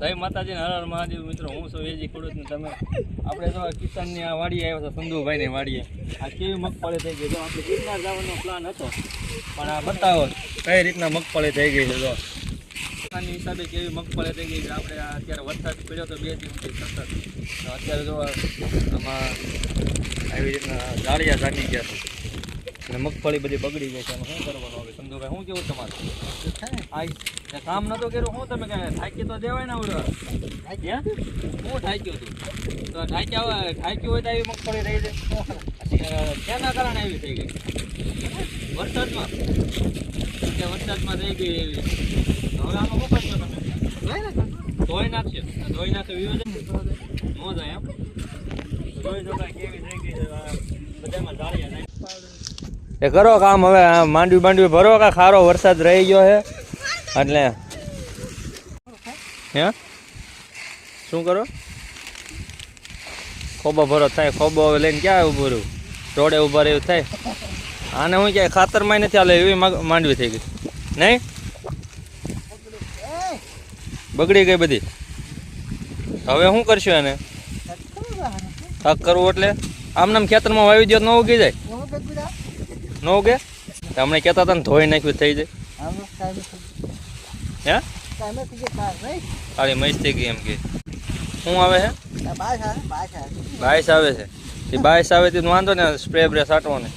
જય માતાજી હર મહાદેવ મિત્રો, હું છું એજી ખેડૂત ને તમે. આપણે તો કિસાનની આ વાડીએ આવ્યા હતા સંધુભાઈ ની વાડીએ. આ કેવી મગફળી થઈ ગઈ જો, આપણે ગિરનાર જવાનો પ્લાન હતો, પણ આ બતાવો, કઈ રીતના મગફળી થઈ ગઈ છે, જો? આની હિસાબે કેવી મગફળી થઈ ગઈ છે? આપણે અત્યારે વરસાદ પડ્યો તો બે દિવસથી સતત. અત્યારે જો આમાં આવી રીતના જાળિયા જાગી ગયા છે. અને મગફળી બધી બગડી ગઈ છે. એનું શું કરવાનું હવે? સંધુભાઈ શું કેવું તમારું? તે કામ નતો કર્યું. શું તમે કહે ઠાકી તો દેવાય ને આવડે હે? ઠાક્યું હતું તો? ઠાક્યા હોય ઠાક્યું હોય તો આવી મગફળી રહી જાય. તેના કારણે આવી થઈ ગઈ? વરસાદમાં? કે વરસાદમાં થઈ ગઈ એવી? હવે આમાં શું કરશો તમે? ધોઈ નાખશે. ધોઈ નાખે છે નો જાય એમ. ધોઈ જો કેવી થઈ ગઈ બધામાં નાખી એ કરો કામ હવે માંડવી માંડવી ભરો કે ખારો વરસાદ રહી ગયો છે? એટલે. હે? શું કરો? ખોબો ભરો થાય ખોબો હવે લઈને ક્યાં ઊભું રહ્યું રોડે ઊભા રહ્યું થાય? આને હું ક્યાંય ખાતરમાં નથી હાલે એવી માંડવી થઈ ગઈ. નહીં? બગડી ગઈ બધી. હવે શું કરશું એને? કાક કરવું એટલે? આમ નામ ખેતરમાં વાવી દો ન ઉગી જાય. ન ઉગે? તમને કેતા કહેતા હતા ને ધોઈ નાખ્યું થઈ જાય. હે? તારી મસ્ત ગઈ એમ કે. શું આવે છે બાયસ આવે છે. એ બાયસ આવે તે વાંધો ને સ્પ્રે બ્રે સાટવાને.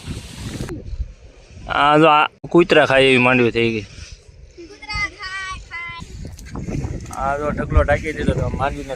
આ જો આ કૂતરા ખાય એવી માંડવી થઈ ગઈ. આ જો ઢગલો ઢાંકી દીધો તો માંડવીનો